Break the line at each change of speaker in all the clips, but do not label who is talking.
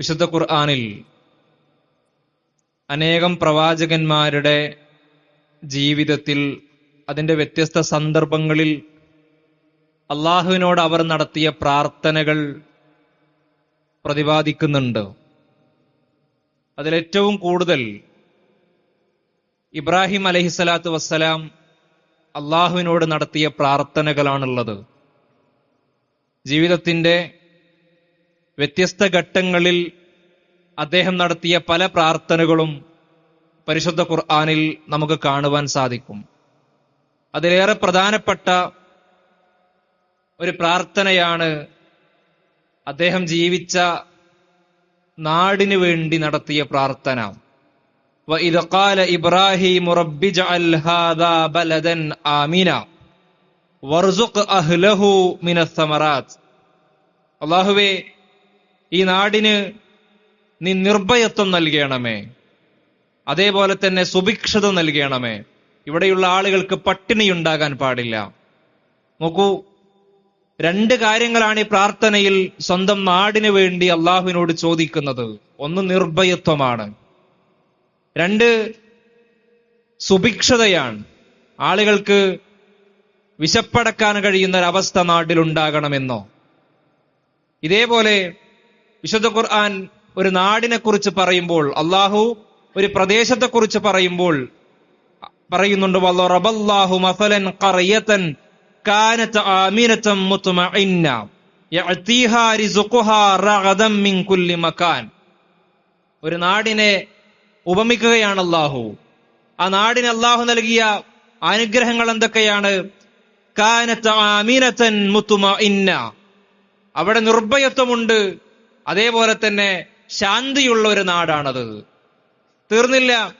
വിശുദ്ധ ഖുർആാനിൽ അനേകം പ്രവാചകന്മാരുടെ ജീവിതത്തിൽ അതിന്റെ വ്യത്യസ്ത സന്ദർഭങ്ങളിൽ അള്ളാഹുവിനോട് അവർ നടത്തിയ പ്രാർത്ഥനകൾ പ്രതിപാദിക്കുന്നുണ്ട്. അതിലേറ്റവും കൂടുതൽ ഇബ്രാഹിം അലഹിസ്സലാത്തു വസ്സലാം അള്ളാഹുവിനോട് നടത്തിയ പ്രാർത്ഥനകളാണുള്ളത്. ജീവിതത്തിന്റെ വ്യത്യസ്ത ഘട്ടങ്ങളിൽ അദ്ദേഹം നടത്തിയ പല പ്രാർത്ഥനകളും പരിശുദ്ധ ഖുർആാനിൽ നമുക്ക് കാണുവാൻ സാധിക്കും അതിലേറെ പ്രധാനപ്പെട്ട ഒരു പ്രാർത്ഥനയാണ് അദ്ദേഹം ജീവിച്ച നാടിനു വേണ്ടി നടത്തിയ പ്രാർത്ഥന وَإِذْ قَالَ إِبْرَاهِيمُ رَبِّ اجْعَلْ هَذَا بَلَدًا آمِنًا وَارْزُقْ أَهْلَهُ مِنَ الثَّمَرَاتِ അള്ളാഹുവേ ഈ നാടിന് നീ നിർഭയത്വം നൽകണമേ. അതേപോലെ തന്നെ സുഭിക്ഷത നൽകണമേ. ഇവിടെയുള്ള ആളുകൾക്ക് പട്ടിണി ഉണ്ടാകാൻ പാടില്ല. നോക്കൂ രണ്ട് കാര്യങ്ങളാണ് ഈ പ്രാർത്ഥനയിൽ സ്വന്തം നാടിന് വേണ്ടി അള്ളാഹുവിനോട് ചോദിക്കുന്നത്. ഒന്ന് നിർഭയത്വമാണ്. രണ്ട് സുഭിക്ഷതയാണ്. ആളുകൾക്ക് വിശപ്പടക്കാൻ കഴിയുന്ന ഒരവസ്ഥ നാട്ടിലുണ്ടാകണമെന്നോ? ഇതേപോലെ വിശുദ്ധ ഖുർആൻ ഒരു നാടിനെ കുറിച്ച് പറയുമ്പോൾ അള്ളാഹു ഒരു പ്രദേശത്തെ കുറിച്ച് പറയുമ്പോൾ പറയുന്നുണ്ട് റിസ്ഖുഹാ റഗദൻ മിൻ കുല്ലി ഒരു നാടിനെ ഉപമിക്കുകയാണ് അള്ളാഹു ആ നാടിന് അള്ളാഹു നൽകിയ അനുഗ്രഹങ്ങൾ എന്തൊക്കെയാണ്? കാനത്ത് മുത്തുമ ഇന്ന അവിടെ നിർഭയത്വമുണ്ട്. അതേപോലെ തന്നെ ശാന്തിയുള്ള ഒരു നാടാണത്. തീർന്നില്ല.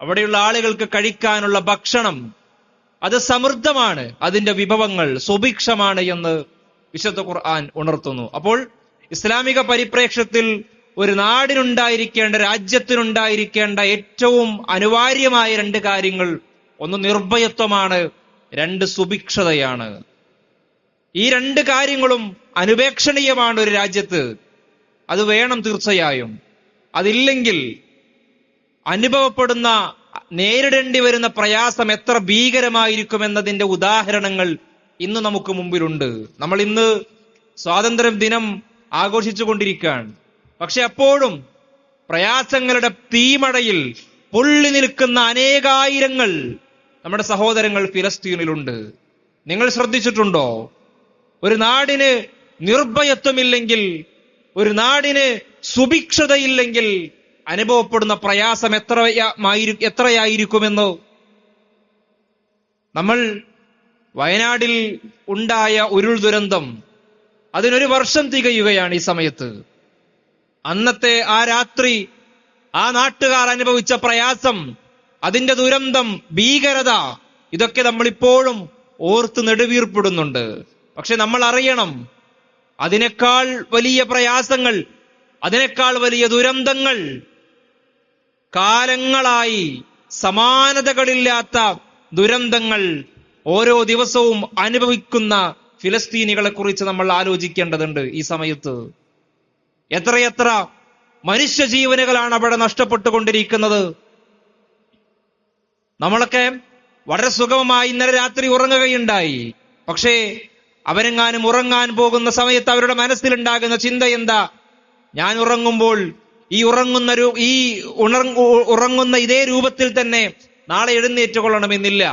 അവിടെയുള്ള ആളുകൾക്ക് കഴിക്കാനുള്ള ഭക്ഷണം. അത് സമൃദ്ധമാണ്. അതിന്റെ വിഭവങ്ങൾ സുഭിക്ഷമാണ് എന്ന് വിശുദ്ധ ഖുർആൻ ഉണർത്തുന്നു. അപ്പോൾ ഇസ്ലാമിക പരിപ്രേക്ഷ്യത്തിൽ ഒരു നാടിനുണ്ടായിരിക്കേണ്ട രാജ്യത്തിനുണ്ടായിരിക്കേണ്ട ഏറ്റവും അനിവാര്യമായ രണ്ട് കാര്യങ്ങൾ ഒന്ന് നിർഭയത്വമാണ് രണ്ട് സുഭിക്ഷതയാണ്. ഈ രണ്ട് കാര്യങ്ങളും അനുപേക്ഷണീയമാണ് ഒരു രാജ്യത്ത്. അത് വേണം തീർച്ചയായും. അതില്ലെങ്കിൽ അനുഭവപ്പെടുന്ന നേരിടേണ്ടി വരുന്ന പ്രയാസം എത്ര ഭീകരമായിരിക്കുമെന്നതിന്റെ ഉദാഹരണങ്ങൾ ഇന്ന് നമുക്ക് മുമ്പിലുണ്ട്. നമ്മൾ ഇന്ന് സ്വാതന്ത്ര്യ ദിനം ആഘോഷിച്ചു കൊണ്ടിരിക്കുകയാണ് പക്ഷെ അപ്പോഴും പ്രയാസങ്ങളുടെ തീമടയിൽ പൊള്ളി നിൽക്കുന്ന അനേകായിരങ്ങൾ നമ്മുടെ സഹോദരങ്ങൾ ഫിലസ്തീനിലുണ്ട്. നിങ്ങൾ ശ്രദ്ധിച്ചിട്ടുണ്ടോ? ഒരു നാടിന് നിർഭയത്വമില്ലെങ്കിൽ ഒരു നാടിന് സുഭിക്ഷതയില്ലെങ്കിൽ അനുഭവപ്പെടുന്ന പ്രയാസം എത്ര എത്രയായിരിക്കുമെന്ന്. നമ്മൾ വയനാടിൽ ഉണ്ടായ ഉരുൾ ദുരന്തം അതിനൊരു വർഷം തികയുകയാണ് ഈ സമയത്ത്. അന്നത്തെ ആ രാത്രി ആ നാട്ടുകാർ അനുഭവിച്ച പ്രയാസം അതിന്റെ ദുരന്തം ഭീകരത ഇതൊക്കെ നമ്മളിപ്പോഴും ഓർത്ത് നെടുവീർപ്പിടുന്നുണ്ട്. പക്ഷെ നമ്മൾ അറിയണം അതിനേക്കാൾ വലിയ പ്രയാസങ്ങൾ അതിനേക്കാൾ വലിയ ദുരന്തങ്ങൾ കാലങ്ങളായി സമാനതകളില്ലാത്ത ദുരന്തങ്ങൾ ഓരോ ദിവസവും അനുഭവിക്കുന്ന ഫിലസ്തീനികളെ കുറിച്ച് നമ്മൾ ആലോചിക്കേണ്ടതുണ്ട് ഈ സമയത്ത്. എത്രയെത്ര മനുഷ്യജീവനുകളാണ് അവിടെ നഷ്ടപ്പെട്ടുകൊണ്ടിരിക്കുന്നത്. നമ്മളൊക്കെ വളരെ സുഗമമായി ഇന്നലെ രാത്രി ഉറങ്ങുകയുണ്ടായി. പക്ഷേ അവരെങ്ങാനും ഉറങ്ങാൻ പോകുന്ന സമയത്ത് അവരുടെ മനസ്സിലുണ്ടാകുന്ന ചിന്ത എന്താ? ഞാൻ ഉറങ്ങുമ്പോൾ ഈ ഉറങ്ങുന്ന ഈ ഉറങ്ങുന്ന ഇതേ രൂപത്തിൽ തന്നെ നാളെ എഴുന്നേറ്റ് കൊള്ളണമെന്നില്ല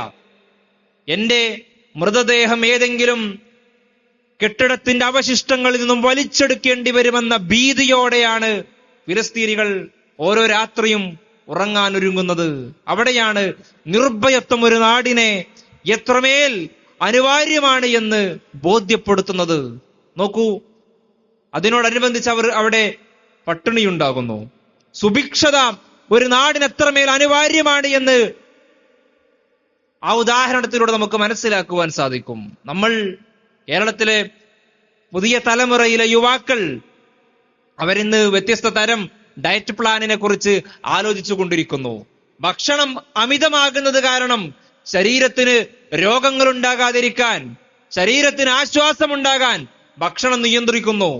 എന്റെ മൃതദേഹം ഏതെങ്കിലും കെട്ടിടത്തിന്റെ അവശിഷ്ടങ്ങളിൽ നിന്നും വലിച്ചെടുക്കേണ്ടി വരുമെന്ന ഭീതിയോടെയാണ് ഫിലസ്തീനികൾ ഓരോ രാത്രിയും ഉറങ്ങാൻ ഒരുങ്ങുന്നത് അവിടെയാണ് നിർഭയത്വം ഒരു നാടിനെ എത്രമേൽ അനിവാര്യമാണ് എന്ന് ബോധ്യപ്പെടുത്തുന്നത്. നോക്കൂ അതിനോടനുബന്ധിച്ച് അവർ അവിടെ പട്ടിണിയുണ്ടാകുന്നു. സുഭിക്ഷത ഒരു നാടിന് എത്രമേൽ അനിവാര്യമാണ് എന്ന് ആ ഉദാഹരണത്തിലൂടെ നമുക്ക് മനസ്സിലാക്കുവാൻ സാധിക്കും. നമ്മൾ കേരളത്തിലെ പുതിയ തലമുറയിലെ യുവാക്കൾ അവരിന്ന് വ്യത്യസ്ത തരം ഡയറ്റ് പ്ലാനിനെ കുറിച്ച് ആലോചിച്ചു കൊണ്ടിരിക്കുന്നു ഭക്ഷണം അമിതമാകുന്നത് കാരണം ശരീരത്തിന് രോഗങ്ങൾ ഉണ്ടാകാതിരിക്കാൻ ശരീരത്തിന് ആശ്വാസമുണ്ടാകാൻ ഭക്ഷണം നിയന്ത്രിക്കുന്നു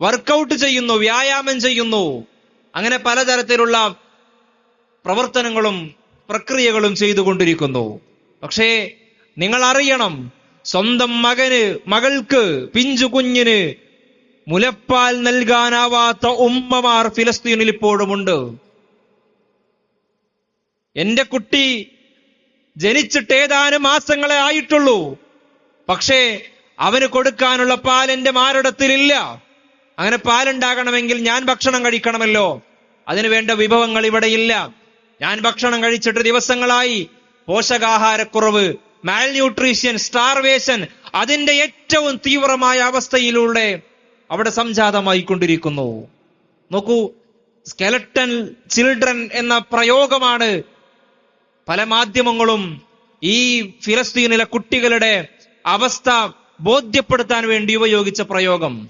വർക്കൗട്ട് ചെയ്യുന്നു വ്യായാമം ചെയ്യുന്നു. അങ്ങനെ പലതരത്തിലുള്ള പ്രവർത്തനങ്ങളും പ്രക്രിയകളും ചെയ്തുകൊണ്ടിരിക്കുന്നു. പക്ഷേ നിങ്ങൾ അറിയണം സ്വന്തം മകന് മകൾക്ക് പിഞ്ചു കുഞ്ഞിന് മുലപ്പാൽ നൽകാനാവാത്ത ഉമ്മമാർ ഫിലസ്തീനിൽ ഇപ്പോഴുമുണ്ട്. എന്റെ കുട്ടി ജനിച്ചിട്ട് ഏതാനും മാസങ്ങളെ ആയിട്ടുള്ളൂ. പക്ഷേ അവന് കൊടുക്കാനുള്ള പാൽ എന്റെ മാരടത്തിലില്ല അങ്ങനെ പാലുണ്ടാകണമെങ്കിൽ ഞാൻ ഭക്ഷണം കഴിക്കണമല്ലോ. അതിനു വേണ്ട വിഭവങ്ങൾ ഇവിടെയില്ല ഞാൻ ഭക്ഷണം കഴിച്ചിട്ട് ദിവസങ്ങളായി പോഷകാഹാരക്കുറവ് മാൽന്യൂട്രീഷ്യൻ സ്റ്റാർവേഷൻ അതിന്റെ ഏറ്റവും തീവ്രമായ അവസ്ഥയിലൂടെ അവിടെ സംജാതമായി കൊണ്ടിരിക്കുന്നു. നോക്കൂ സ്കെലട്ടൻ ചിൽഡ്രൻ എന്ന പ്രയോഗമാണ് പല മാധ്യമങ്ങളും ഈ ഫിലസ്തീനിലെ കുട്ടികളുടെ അവസ്ഥ ബോധ്യപ്പെടുത്താൻ വേണ്ടി ഉപയോഗിച്ച പ്രയോഗം.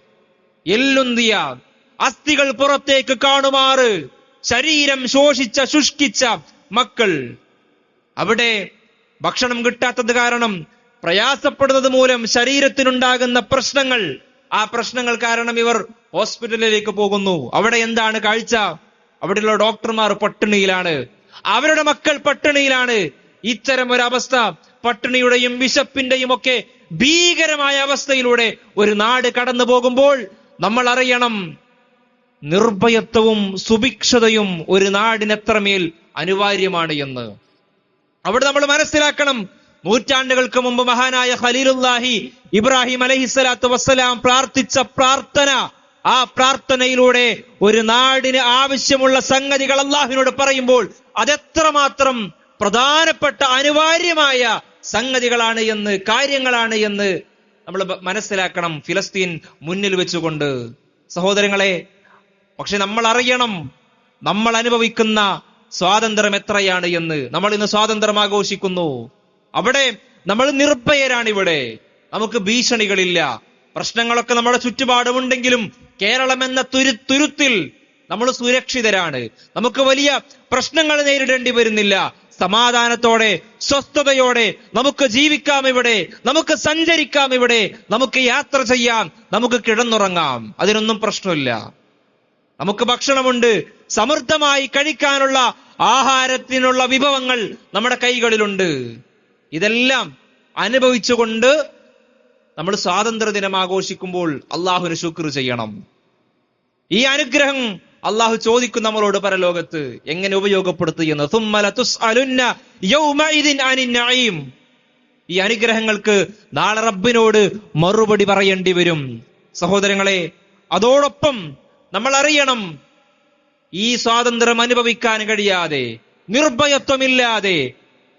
എല്ലുന്തിയ അസ്ഥികൾ പുറത്തേക്ക് കാണുമാറ് ശരീരം ശോഷിച്ച ശുഷ്കിച്ച മക്കൾ. അവിടെ ഭക്ഷണം കിട്ടാത്തത് കാരണം പ്രയാസപ്പെടുന്നത് മൂലം ശരീരത്തിനുണ്ടാകുന്ന പ്രശ്നങ്ങൾ. ആ പ്രശ്നങ്ങൾ കാരണം ഇവർ ഹോസ്പിറ്റലിലേക്ക് പോകുന്നു. അവിടെ എന്താണ് കാഴ്ച? അവിടെയുള്ള ഡോക്ടർമാർ പട്ടിണിയിലാണ്. അവരുടെ മക്കൾ പട്ടിണിയിലാണ്. ഇത്തരം ഒരു അവസ്ഥ പട്ടിണിയുടെയും വിശപ്പിന്റെയും ഒക്കെ ഭീകരമായ അവസ്ഥയിലൂടെ ഒരു നാട് കടന്നു പോകുമ്പോൾ നമ്മൾ അറിയണം നിർഭയത്വവും സുഭിക്ഷതയും ഒരു നാടിനെത്രമേൽ അനിവാര്യമാണ് എന്ന്. അവിടെ നമ്മൾ മനസ്സിലാക്കണം നൂറ്റാണ്ടുകൾക്ക് മുമ്പ് മഹാനായ ഖലീലുല്ലാഹി ഇബ്രാഹിം അലഹിസ്സലാത്തു വസ്സലാം പ്രാർത്ഥിച്ച പ്രാർത്ഥന ആ പ്രാർത്ഥനയിലൂടെ ഒരു നാടിന് ആവശ്യമുള്ള സംഗതികൾ അള്ളാഹുവിനോട് പറയുമ്പോൾ അതെത്രമാത്രം പ്രധാനപ്പെട്ട അനിവാര്യമായ സംഗതികളാണ് എന്ന് കാര്യങ്ങളാണ് എന്ന് നമ്മൾ മനസ്സിലാക്കണം ഫിലസ്തീൻ മുന്നിൽ വെച്ചുകൊണ്ട്. സഹോദരങ്ങളെ പക്ഷെ നമ്മൾ അറിയണം നമ്മൾ അനുഭവിക്കുന്ന സ്വാതന്ത്ര്യം എത്രയാണ് എന്ന്. നമ്മൾ ഇന്ന് സ്വാതന്ത്ര്യം ആഘോഷിക്കുന്നു. അവിടെ നമ്മൾ നിർഭയരാണ് ഇവിടെ. നമുക്ക് ഭീഷണികളില്ല. പ്രശ്നങ്ങളൊക്കെ നമ്മുടെ ചുറ്റുപാടുമുണ്ടെങ്കിലും കേരളം എന്ന തുരു തുരുത്തിൽ നമ്മൾ സുരക്ഷിതരാണ്. നമുക്ക് വലിയ പ്രശ്നങ്ങൾ നേരിടേണ്ടി വരുന്നില്ല. സമാധാനത്തോടെ സ്വസ്ഥതയോടെ നമുക്ക് ജീവിക്കാം ഇവിടെ. നമുക്ക് സഞ്ചരിക്കാം ഇവിടെ. നമുക്ക് യാത്ര ചെയ്യാം. നമുക്ക് കിടന്നുറങ്ങാം. അതിനൊന്നും പ്രശ്നമില്ല. നമുക്ക് ഭക്ഷണമുണ്ട്. സമൃദ്ധമായി കഴിക്കാനുള്ള ആഹാരത്തിനുള്ള വിഭവങ്ങൾ നമ്മുടെ കൈകളിലുണ്ട്. ഇതെല്ലാം അനുഭവിച്ചുകൊണ്ട് നമ്മൾ സ്വാതന്ത്ര്യ ദിനം ആഘോഷിക്കുമ്പോൾ അള്ളാഹുവിന് ശുക്ർ ചെയ്യണം. ഈ അനുഗ്രഹം അള്ളാഹു ചോദിക്കും നമ്മളോട് പരലോകത്ത് എങ്ങനെ യൗമഇദിൻ ഈ അനുഗ്രഹങ്ങൾക്ക് നാളെ റബ്ബിനോട് മറുപടി പറയേണ്ടി വരും. സഹോദരങ്ങളെ അതോടൊപ്പം നമ്മൾ അറിയണം ഈ സ്വാതന്ത്ര്യം അനുഭവിക്കാൻ കഴിയാതെ നിർഭയത്വമില്ലാതെ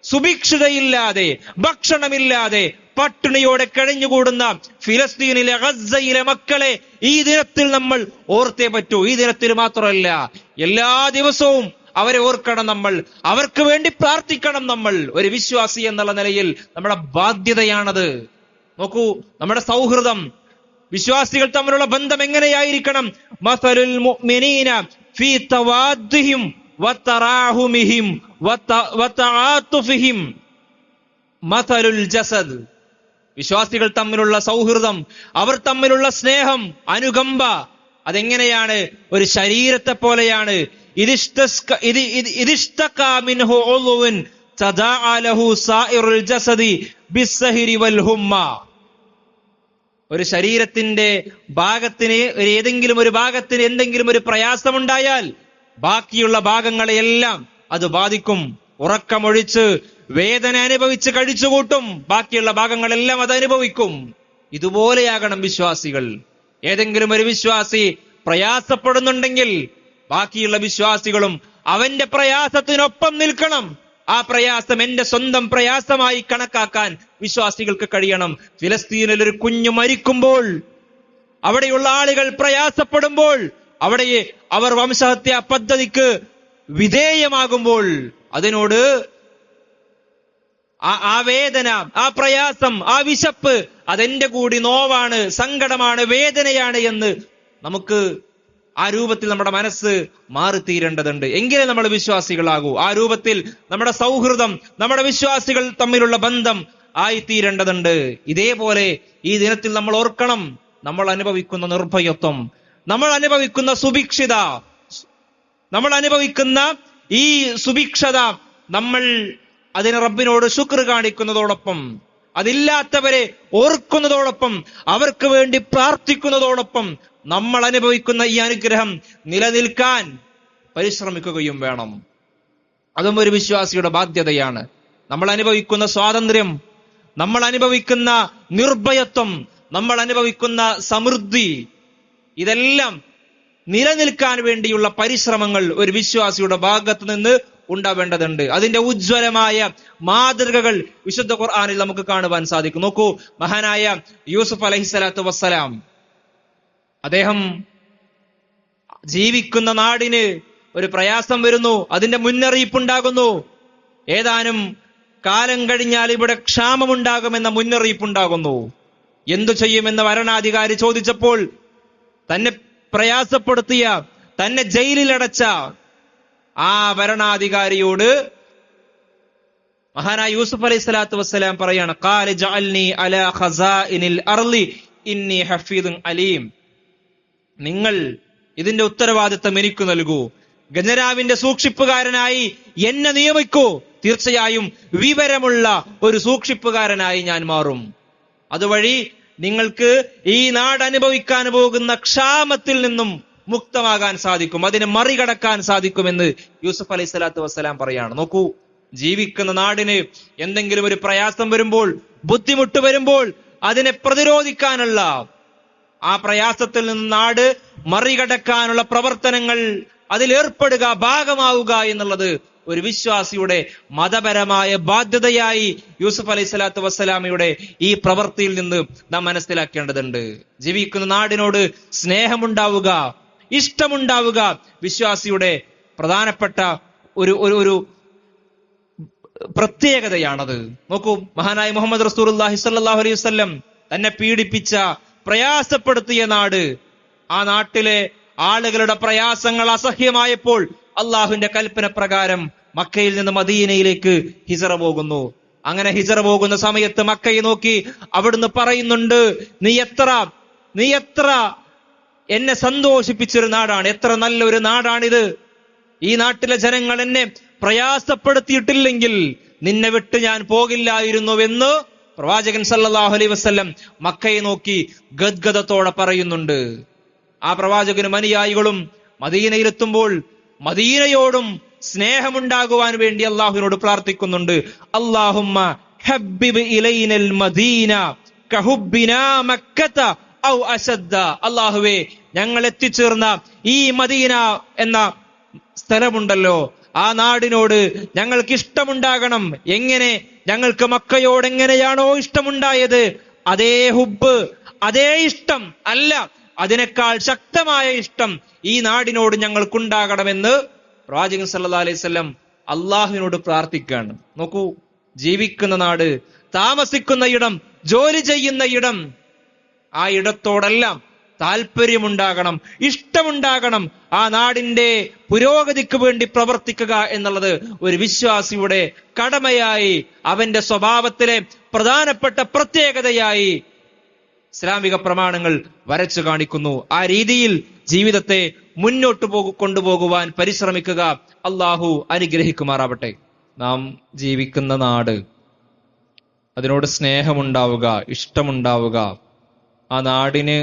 സുഭിക്ഷതയില്ലാതെ ഭക്ഷണമില്ലാതെ പട്ടിണിയോടെ കഴിഞ്ഞുകൂടുന്ന ഫിലസ്തീനിലെ ഗസയിലെ മക്കളെ ഈ ദിനത്തിൽ നമ്മൾ ഓർത്തേ പറ്റൂ. ഈ ദിനത്തിൽ മാത്രമല്ല എല്ലാ ദിവസവും അവരെ ഓർക്കണം നമ്മൾ. അവർക്ക് വേണ്ടി പ്രാർത്ഥിക്കണം നമ്മൾ. ഒരു വിശ്വാസി എന്നുള്ള നിലയിൽ നമ്മുടെ ബാധ്യതയാണത്. നോക്കൂ നമ്മുടെ സൗഹൃദം. വിശ്വാസികൾ തമ്മിലുള്ള ബന്ധം എങ്ങനെയായിരിക്കണം? മസലുൽ ഫീ തവാദ്ദിഹിം ജസദ്. വിശ്വാസികൾ തമ്മിലുള്ള സൗഹൃദം അവർ തമ്മിലുള്ള സ്നേഹം അനുകമ്പ അതെങ്ങനെയാണ്? ഒരു ശരീരത്തെ പോലെയാണ്. ഒരു ശരീരത്തിന്റെ ഭാഗത്തിന് ഏതെങ്കിലും ഒരു ഭാഗത്തിന് എന്തെങ്കിലും ഒരു പ്രയാസമുണ്ടായാൽ ബാക്കിയുള്ള ഭാഗങ്ങളെയെല്ലാം അത് ബാധിക്കും. ഉറക്കമൊഴിച്ച് വേദന അനുഭവിച്ച് കഴിച്ചുകൂട്ടും. ബാക്കിയുള്ള ഭാഗങ്ങളെല്ലാം അത് അനുഭവിക്കും. ഇതുപോലെയാകണം വിശ്വാസികൾ. ഏതെങ്കിലും ഒരു വിശ്വാസി പ്രയാസപ്പെടുന്നുണ്ടെങ്കിൽ ബാക്കിയുള്ള വിശ്വാസികളും അവന്റെ പ്രയാസത്തിനൊപ്പം നിൽക്കണം. ആ പ്രയാസം എന്റെ സ്വന്തം പ്രയാസമായി കണക്കാക്കാൻ വിശ്വാസികൾക്ക് കഴിയണം. ഫിലസ്തീനിൽ ഒരു കുഞ്ഞു മരിക്കുമ്പോൾ അവിടെയുള്ള ആളുകൾ പ്രയാസപ്പെടുമ്പോൾ അവിടെ അവർ വംശഹത്യ പദ്ധതിക്ക് വിധേയമാകുമ്പോൾ അതിനോട് ആ വേദന ആ പ്രയാസം ആ വിശപ്പ് അതെന്റെ കൂടി നോവാണ് സങ്കടമാണ് വേദനയാണ് എന്ന് നമുക്ക് ആ രൂപത്തിൽ നമ്മുടെ മനസ്സ് മാറിത്തീരേണ്ടതുണ്ട്. എങ്കിലേ നമ്മൾ വിശ്വാസികളാകൂ. ആ രൂപത്തിൽ നമ്മുടെ സൗഹൃദം നമ്മുടെ വിശ്വാസികൾ തമ്മിലുള്ള ബന്ധം ആയിത്തീരേണ്ടതുണ്ട്. ഇതേപോലെ ഈ ദിനത്തിൽ നമ്മൾ ഓർക്കണം നമ്മൾ അനുഭവിക്കുന്ന നിർഭയത്വം നമ്മൾ അനുഭവിക്കുന്ന സുഭിക്ഷിത. നമ്മൾ അനുഭവിക്കുന്ന ഈ സുഭിക്ഷത നമ്മൾ അതിന് റബ്ബിനോട് ശുക്ർ കാണിക്കുന്നതോടൊപ്പം അതില്ലാത്തവരെ ഓർക്കുന്നതോടൊപ്പം അവർക്ക് വേണ്ടി പ്രാർത്ഥിക്കുന്നതോടൊപ്പം നമ്മൾ അനുഭവിക്കുന്ന ഈ അനുഗ്രഹം നിലനിൽക്കാൻ പരിശ്രമിക്കുകയും വേണം. അതും ഒരു വിശ്വാസിയുടെ ബാധ്യതയാണ്. നമ്മൾ അനുഭവിക്കുന്ന സ്വാതന്ത്ര്യം നമ്മൾ അനുഭവിക്കുന്ന നിർഭയത്വം നമ്മൾ അനുഭവിക്കുന്ന സമൃദ്ധി ഇതെല്ലാം നിലനിൽക്കാൻ വേണ്ടിയുള്ള പരിശ്രമങ്ങൾ ഒരു വിശ്വാസിയുടെ ഭാഗത്ത് നിന്ന് ഉണ്ടാവേണ്ടതുണ്ട്. അതിന്റെ ഉജ്ജ്വലമായ മാതൃകകൾ വിശുദ്ധ ഖുർആാനിൽ നമുക്ക് കാണുവാൻ സാധിക്കും. നോക്കൂ മഹാനായ യൂസുഫ് അലഹിസ്സലാത്തു വസ്സലാം. അദ്ദേഹം ജീവിക്കുന്ന നാടിന് ഒരു പ്രയാസം വരുന്നു അതിന്റെ മുന്നറിയിപ്പുണ്ടാകുന്നു. ഏതാനും കാലം കഴിഞ്ഞാൽ ഇവിടെ ക്ഷാമമുണ്ടാകുമെന്ന മുന്നറിയിപ്പുണ്ടാകുന്നു. എന്തു ചെയ്യുമെന്ന് വരണാധികാരി ചോദിച്ചപ്പോൾ തന്നെ പ്രയാസപ്പെടുത്തിയ തന്നെ ജയിലിലടച്ച ആ ഭരണാധികാരിയോട് മഹാനായ യൂസുഫ് അലൈഹി സ്വലാത്തു വസ്സലാം പറയാണ് "ഖാല അലാ നിങ്ങൾ ഇതിന്റെ ഉത്തരവാദിത്തം എനിക്ക് നൽകൂ. ഗജരാവിന്റെ സൂക്ഷിപ്പുകാരനായി എന്നെ നിയമിക്കൂ. തീർച്ചയായും വിവരമുള്ള ഒരു സൂക്ഷിപ്പുകാരനായി ഞാൻ മാറും. അതുവഴി നിങ്ങൾക്ക് ഈ നാട് അനുഭവിക്കാൻ പോകുന്ന ക്ഷാമത്തിൽ നിന്നും മുക്തമാകാൻ സാധിക്കും. അതിനെ മറികടക്കാൻ സാധിക്കുമെന്ന് യൂസഫ് അലൈഹി സ്വലാത്തു വസ്സലാം പറയാണ്. നോക്കൂ ജീവിക്കുന്ന നാടിന് എന്തെങ്കിലും ഒരു പ്രയാസം വരുമ്പോൾ ബുദ്ധിമുട്ട് വരുമ്പോൾ അതിനെ പ്രതിരോധിക്കാനുള്ള ആ പ്രയാസത്തിൽ നിന്ന് നാട് മറികടക്കാനുള്ള പ്രവർത്തനങ്ങൾ അതിലേർപ്പെടുക ഭാഗമാവുക എന്നുള്ളത് ഒരു വിശ്വാസിയുടെ മതപരമായ ബാധ്യതയായി യൂസുഫ് അലൈഹി സ്വലാത്തു വസ്സലാമയുടെ ഈ പ്രവൃത്തിയിൽ നിന്ന് നാം മനസ്സിലാക്കേണ്ടതുണ്ട്. ജീവിക്കുന്ന നാടിനോട് സ്നേഹമുണ്ടാവുക ഇഷ്ടമുണ്ടാവുക വിശ്വാസിയുടെ പ്രധാനപ്പെട്ട ഒരു ഒരു ഒരു പ്രത്യേകതയാണത്. നോക്കൂ മഹാനായ മുഹമ്മദ് റസൂലുള്ളാഹി സ്വല്ലല്ലാഹു അലൈഹി വസല്ലം തന്നെ പീഡിപ്പിച്ച പ്രയാസപ്പെടുത്തിയ നാട്. ആ നാട്ടിലെ ആളുകളുടെ പ്രയാസങ്ങൾ അസഹ്യമായപ്പോൾ അള്ളാഹുവിന്റെ കൽപ്പന പ്രകാരം മക്കയിൽ നിന്ന് മദീനയിലേക്ക് ഹിസറ പോകുന്നു. അങ്ങനെ ഹിസറ പോകുന്ന സമയത്ത് മക്കയെ നോക്കി അവിടുന്ന് പറയുന്നുണ്ട് നീ എത്ര നീ എത്ര എന്നെ സന്തോഷിപ്പിച്ചൊരു നാടാണ് എത്ര നല്ലൊരു നാടാണിത്. ഈ നാട്ടിലെ ജനങ്ങൾ എന്നെ പ്രയാസപ്പെടുത്തിയിട്ടില്ലെങ്കിൽ നിന്നെ വിട്ട് ഞാൻ പോകില്ലായിരുന്നുവെന്ന് പ്രവാചകൻ സല്ലാഹു അലൈ വസല്ലം മക്കയെ നോക്കി ഗദ്ഗതത്തോടെ പറയുന്നുണ്ട്. ആ പ്രവാചകനും അനുയായികളും മദീനയിലെത്തുമ്പോൾ മദീനയോടും സ്നേഹമുണ്ടാകുവാൻ വേണ്ടി അള്ളാഹുവിനോട് പ്രാർത്ഥിക്കുന്നുണ്ട്. ഹബ്ബിബ് ഇലൈനൽ മദീന ഔ അള്ളാഹുവേ ഞങ്ങൾ എത്തിച്ചേർന്ന ഈ മദീന എന്ന സ്ഥലമുണ്ടല്ലോ. ആ നാടിനോട് ഞങ്ങൾക്ക് ഇഷ്ടമുണ്ടാകണം. എങ്ങനെ? ഞങ്ങൾക്ക് മക്കയോട് എങ്ങനെയാണോ ഇഷ്ടമുണ്ടായത്? അതേ ഹുബ് അതേ ഇഷ്ടം അല്ല. അതിനേക്കാൾ ശക്തമായ ഇഷ്ടം ഈ നാടിനോട് ഞങ്ങൾക്കുണ്ടാകണമെന്ന് പ്രവാചകൻ സല്ലാ അലൈഹി വസല്ലം അള്ളാഹുവിനോട് പ്രാർത്ഥിക്കുകയാണ്. നോക്കൂ ജീവിക്കുന്ന നാട് താമസിക്കുന്ന ഇടം ജോലി ചെയ്യുന്ന ഇടം ആ ഇടത്തോടെല്ലാം താല്പര്യമുണ്ടാകണം ഇഷ്ടമുണ്ടാകണം ആ നാടിന്റെ പുരോഗതിക്ക് വേണ്ടി പ്രവർത്തിക്കുക എന്നുള്ളത് ഒരു വിശ്വാസിയുടെ കടമയായി അവന്റെ സ്വഭാവത്തിലെ പ്രധാനപ്പെട്ട പ്രത്യേകതയായി ഇസ്ലാമിക പ്രമാണങ്ങൾ വരച്ചു കാണിക്കുന്നു. ആ രീതിയിൽ ജീവിതത്തെ മുന്നോട്ട് പോകു കൊണ്ടുപോകുവാൻ പരിശ്രമിക്കുക അള്ളാഹു അനുഗ്രഹിക്കുമാറാവട്ടെ. നാം ജീവിക്കുന്ന നാട് അതിനോട് സ്നേഹമുണ്ടാവുക ഇഷ്ടമുണ്ടാവുക ആ നാടിന്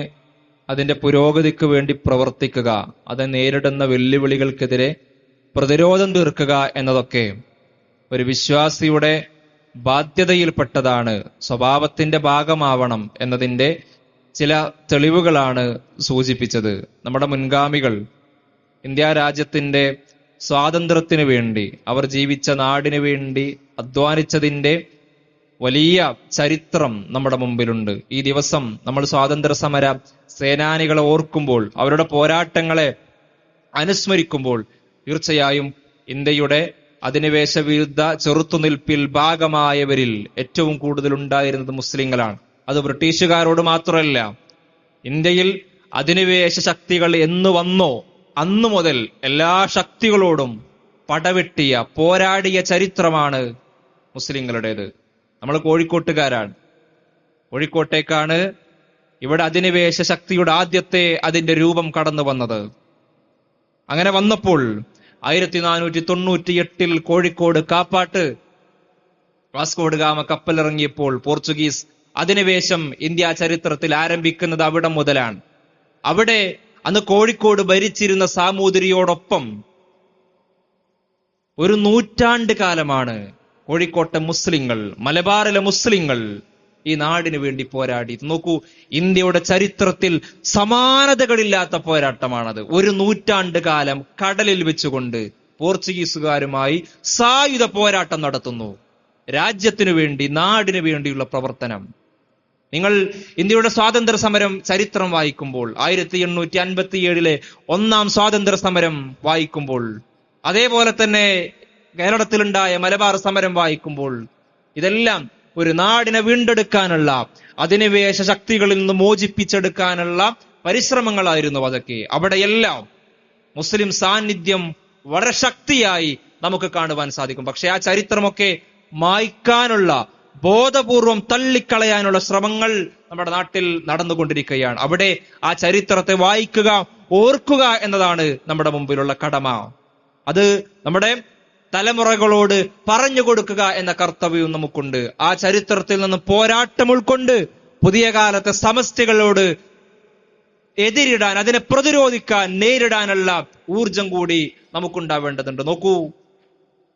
അതിന്റെ പുരോഗതിക്ക് വേണ്ടി പ്രവർത്തിക്കുക അത് നേരിടുന്ന വെല്ലുവിളികൾക്കെതിരെ പ്രതിരോധം തീർക്കുക എന്നതൊക്കെ ഒരു വിശ്വാസിയുടെ ബാധ്യതയിൽപ്പെട്ടതാണ് സ്വഭാവത്തിന്റെ ഭാഗമാവണം എന്നതിന്റെ ചില തെളിവുകളാണ് സൂചിപ്പിച്ചത്. നമ്മുടെ മുൻഗാമികൾ ഇന്ത്യ രാജ്യത്തിന്റെ സ്വാതന്ത്ര്യത്തിനു വേണ്ടി അവർ ജീവിച്ച നാടിനു വേണ്ടി അധ്വാനിച്ചതിന്റെ വലിയ ചരിത്രം നമ്മുടെ മുമ്പിലുണ്ട്. ഈ ദിവസം നമ്മൾ സ്വാതന്ത്ര്യ സമര സേനാനികളെ ഓർക്കുമ്പോൾ അവരുടെ പോരാട്ടങ്ങളെ അനുസ്മരിക്കുമ്പോൾ തീർച്ചയായും ഇന്ത്യയുടെ അധിനിവേശ വിരുദ്ധ ചെറുത്തുനിൽപ്പിൽ ഭാഗമായവരിൽ ഏറ്റവും കൂടുതൽ ഉണ്ടായിരുന്നത് മുസ്ലിങ്ങളാണ്. അത് ബ്രിട്ടീഷുകാരോട് മാത്രമല്ല ഇന്ത്യയിൽ അധിനിവേശ ശക്തികൾ എന്ന് വന്നോ അന്നു മുതൽ എല്ലാ ശക്തികളോടും പടവെട്ടിയ പോരാടിയ ചരിത്രമാണ് മുസ്ലിങ്ങളുടേത്. നമ്മൾ കോഴിക്കോട്ടുകാരാണ്. കോഴിക്കോട്ടേക്കാണ് ഇവിടെ അധിനിവേശ ശക്തിയുടെ ആദ്യത്തെ അതിന്റെ രൂപം കടന്നു വന്നത് അങ്ങനെ വന്നപ്പോൾ ആയിരത്തി നാനൂറ്റി തൊണ്ണൂറ്റി എട്ടിൽ Kozhikode Kappad Vasco da Gama കപ്പലിറങ്ങിയപ്പോൾ Portuguese അധിനിവേശം ഇന്ത്യ ചരിത്രത്തിൽ ആരംഭിക്കുന്നത് അവിടെ മുതലാണ്. അവിടെ അന്ന് കോഴിക്കോട് ഭരിച്ചിരുന്ന സാമൂതിരിയോടൊപ്പം ഒരു നൂറ്റാണ്ട് കാലമാണ് കോഴിക്കോട്ടെ മുസ്ലിങ്ങൾ മലബാറിലെ മുസ്ലിങ്ങൾ ഈ നാടിന് വേണ്ടി പോരാടി നോക്കൂ ഇന്ത്യയുടെ ചരിത്രത്തിൽ സമാനതകളില്ലാത്ത പോരാട്ടമാണത്. ഒരു നൂറ്റാണ്ട് കാലം കടലിൽ വെച്ചുകൊണ്ട് പോർച്ചുഗീസുകാരുമായി സായുധ പോരാട്ടം നടത്തുന്നു. രാജ്യത്തിനു വേണ്ടി നാടിനു വേണ്ടിയുള്ള പ്രവർത്തനം. നിങ്ങൾ ഇന്ത്യയുടെ സ്വാതന്ത്ര്യ സമരം ചരിത്രം വായിക്കുമ്പോൾ ആയിരത്തി എണ്ണൂറ്റി അൻപത്തി ഏഴിലെ ഒന്നാം സ്വാതന്ത്ര്യ സമരം വായിക്കുമ്പോൾ അതേപോലെ തന്നെ കേരളത്തിലുണ്ടായ മലബാർ സമരം വായിക്കുമ്പോൾ ഇതെല്ലാം ഒരു നാടിനെ വീണ്ടെടുക്കാനുള്ള അധിനിവേശ ശക്തികളിൽ നിന്ന് മോചിപ്പിച്ചെടുക്കാനുള്ള പരിശ്രമങ്ങളായിരുന്നു അതൊക്കെ. അവിടെയെല്ലാം മുസ്ലിം സാന്നിധ്യം വളരെ ശക്തിയായി നമുക്ക് കാണുവാൻ സാധിക്കും. പക്ഷെ ആ ചരിത്രമൊക്കെ മായ്ക്കാനുള്ള ബോധപൂർവം തള്ളിക്കളയാനുള്ള ശ്രമങ്ങൾ നമ്മുടെ നാട്ടിൽ നടന്നുകൊണ്ടിരിക്കുകയാണ്. അവിടെ ആ ചരിത്രത്തെ വായിക്കുക ഓർക്കുക എന്നതാണ് നമ്മുടെ മുമ്പിലുള്ള കടമ. അത് നമ്മുടെ തലമുറകളോട് പറഞ്ഞു കൊടുക്കുക എന്ന കർത്തവ്യവും നമുക്കുണ്ട്. ആ ചരിത്രത്തിൽ നിന്ന് പോരാട്ടം ഉൾക്കൊണ്ട് പുതിയ കാലത്തെ സമസ്തികളോട് എതിരിടാൻ അതിനെ പ്രതിരോധിക്കാൻ നേരിടാനുള്ള ഊർജം കൂടി നമുക്കുണ്ടാവേണ്ടതുണ്ട്. നോക്കൂ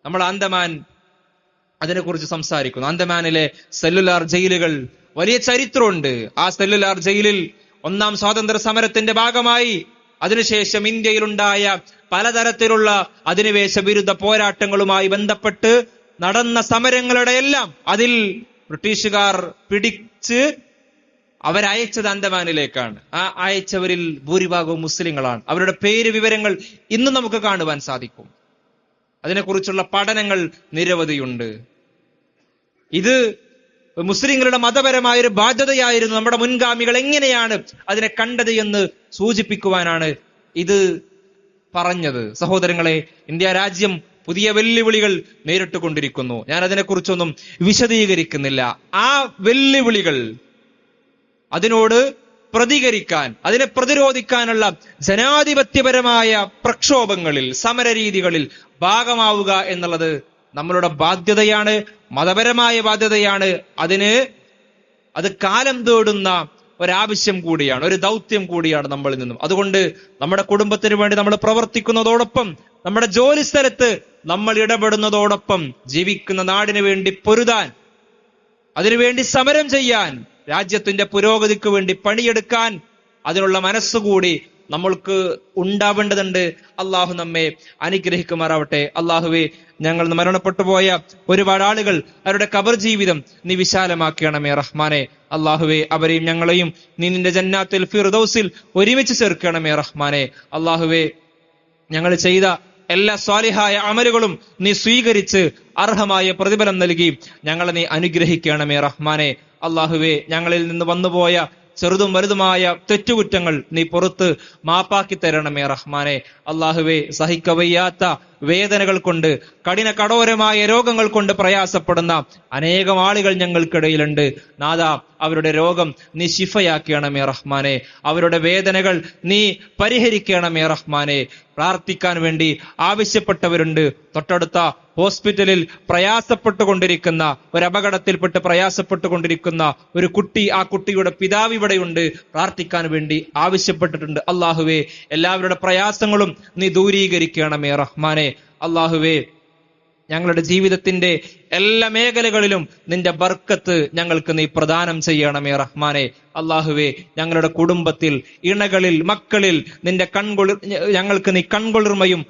നമ്മൾ അന്തമാൻ അതിനെക്കുറിച്ച് സംസാരിക്കുന്നു. അന്തമാനിലെ സെല്ലുലാർ ജയിലുകൾ വലിയ ചരിത്രമുണ്ട്. ആ സെല്ലുലാർ ജയിലിൽ ഒന്നാം സ്വാതന്ത്ര്യ സമരത്തിന്റെ ഭാഗമായി അതിനുശേഷം ഇന്ത്യയിലുണ്ടായ പലതരത്തിലുള്ള അധിനിവേശ വിരുദ്ധ പോരാട്ടങ്ങളുമായി ബന്ധപ്പെട്ട് നടന്ന സമരങ്ങളുടെ എല്ലാം അതിൽ ബ്രിട്ടീഷുകാർ പിടിച്ച് അവരയച്ചത് അന്തമാനിലേക്കാണ്. ആ അയച്ചവരിൽ ഭൂരിഭാഗവും മുസ്ലിങ്ങളാണ്. അവരുടെ പേര് വിവരങ്ങൾ ഇന്ന് നമുക്ക് കാണുവാൻ സാധിക്കും. അതിനെക്കുറിച്ചുള്ള പഠനങ്ങൾ നിരവധിയുണ്ട്. ഇത് മുസ്ലിങ്ങളുടെ മതപരമായ ഒരു ബാധ്യതയായിരുന്നു നമ്മുടെ മുൻഗാമികൾ എങ്ങനെയാണ് അതിനെ കണ്ടത് എന്ന് സൂചിപ്പിക്കുവാനാണ് ഇത് പറഞ്ഞത്. സഹോദരങ്ങളെ ഇന്ത്യ രാജ്യം പുതിയ വെല്ലുവിളികൾ നേരിട്ട് കൊണ്ടിരിക്കുന്നു ഞാൻ അതിനെക്കുറിച്ചൊന്നും വിശദീകരിക്കുന്നില്ല. ആ വെല്ലുവിളികൾ അതിനോട് പ്രതികരിക്കാൻ അതിനെ പ്രതിരോധിക്കാനുള്ള ജനാധിപത്യപരമായ പ്രക്ഷോഭങ്ങളിൽ സമരരീതികളിൽ ഭാഗമാവുക എന്നുള്ളത് നമ്മളുടെ ബാധ്യതയാണ്. മതപരമായ ബാധ്യതയാണ്. അതിന് അത് കാലം തേടുന്ന ഒരാവശ്യം കൂടിയാണ് ഒരു ദൗത്യം കൂടിയാണ് നമ്മളിൽ നിന്നും. അതുകൊണ്ട് നമ്മുടെ കുടുംബത്തിന് വേണ്ടി നമ്മൾ പ്രവർത്തിക്കുന്നതോടൊപ്പം നമ്മുടെ ജോലി സ്ഥലത്ത് നമ്മൾ ഇടപെടുന്നതോടൊപ്പം ജീവിക്കുന്ന നാടിന് വേണ്ടി പൊരുതാൻ അതിനുവേണ്ടി സമരം ചെയ്യാൻ രാജ്യത്തിന്റെ പുരോഗതിക്ക് വേണ്ടി പണിയെടുക്കാൻ അതിനുള്ള മനസ്സുകൂടി നമ്മൾക്ക് ഉണ്ടാവേണ്ടതുണ്ട്. അള്ളാഹു നമ്മെ അനുഗ്രഹിക്കുമാറാവട്ടെ. അള്ളാഹുവെ ഞങ്ങൾ മരണപ്പെട്ടു പോയ ഒരുപാട് ആളുകൾ അവരുടെ കബർ ജീവിതം നീ വിശാലമാക്കണമേ റഹ്മാനെ. അള്ളാഹുവെ അവരെയും ഞങ്ങളെയും നീ നിന്റെ ജന്നാത്തിൽ ഫിർദൌസിൽ ഒരുമിച്ച് ചേർക്കണമേ റഹ്മാനെ. അള്ളാഹുവെ ഞങ്ങൾ ചെയ്ത എല്ലാ സ്വാലിഹായ അമലുകളും നീ സ്വീകരിച്ച് അർഹമായ പ്രതിഫലം നൽകി. ഞങ്ങളെ നീ അനുഗ്രഹിക്കണമേ റഹ്മാനെ. അള്ളാഹുവെ ഞങ്ങളിൽ നിന്ന് വന്നുപോയ ചെറുതും വലുതുമായ തെറ്റുകുറ്റങ്ങൾ നീ പുറത്ത് മാപ്പാക്കി തരണമേ റഹ്മാനെ. അള്ളാഹുവെ സഹിക്കവയ്യാത്ത വേദനകൾ കൊണ്ട് കഠിന കടോരമായ രോഗങ്ങൾ കൊണ്ട് പ്രയാസപ്പെടുന്ന അനേകം ആളുകൾ ഞങ്ങൾക്കിടയിലുണ്ട്. നാദ അവരുടെ രോഗം നീ ശിഫയാക്കണമേ റഹ്മാനെ. അവരുടെ വേദനകൾ നീ പരിഹരിക്കണമേ റഹ്മാനെ. പ്രാർത്ഥിക്കാൻ വേണ്ടി ആവശ്യപ്പെട്ടവരുണ്ട്. തൊട്ടടുത്ത ഹോസ്പിറ്റലിൽ പ്രയാസപ്പെട്ടുകൊണ്ടിരിക്കുന്ന ഒരു അപകടത്തിൽപ്പെട്ട് പ്രയാസപ്പെട്ടുകൊണ്ടിരിക്കുന്ന ഒരു കുട്ടി ആ കുട്ടിയുടെ പിതാവ് ഇവിടെയുണ്ട്. പ്രാർത്ഥിക്കാൻ വേണ്ടി ആവശ്യപ്പെട്ടിട്ടുണ്ട്. അള്ളാഹുവേ എല്ലാവരുടെ പ്രയാസങ്ങളും നീ ദൂരീകരിക്കണമേ റഹ്മാനെ. അള്ളാഹുവേ ഞങ്ങളുടെ ജീവിതത്തിന്റെ എല്ലാ മേഖലകളിലും നിന്റെ ബർക്കത്ത് ഞങ്ങൾക്ക് നീ പ്രദാനം ചെയ്യണമേ റഹ്മാനെ. അള്ളാഹുവേ ഞങ്ങളുടെ കുടുംബത്തിൽ ഇണകളിൽ മക്കളിൽ നിന്റെ കൺകുളിർ ഞങ്ങൾക്ക് നീ കൺകുളിർമയും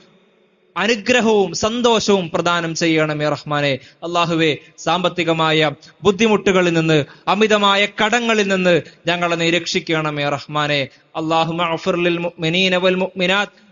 അനുഗ്രഹവും സന്തോഷവും പ്രദാനം ചെയ്യണമേ റഹ്മാനെ. അള്ളാഹുവെ സാമ്പത്തികമായ ബുദ്ധിമുട്ടുകളിൽ നിന്ന് അമിതമായ കടങ്ങളിൽ നിന്ന് ഞങ്ങളെ നീ രക്ഷിക്കണമേ റഹ്മാനെ. അള്ളാഹു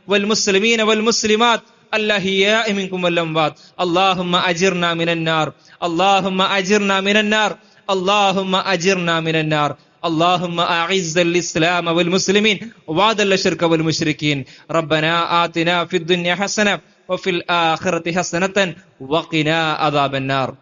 വൽ മുസ്ലിമീന വൽ മുസ്ലിമാത്ത് الأحياء منكم والأموات اللهم أجرنا من النار اللهم أجرنا من النار اللهم أجرنا من النار اللهم أعز الإسلام والمسلمين وأذل الشرك والمشركين ربنا آتنا في الدنيا حسنة وفي الآخرة حسنة وقنا عذاب النار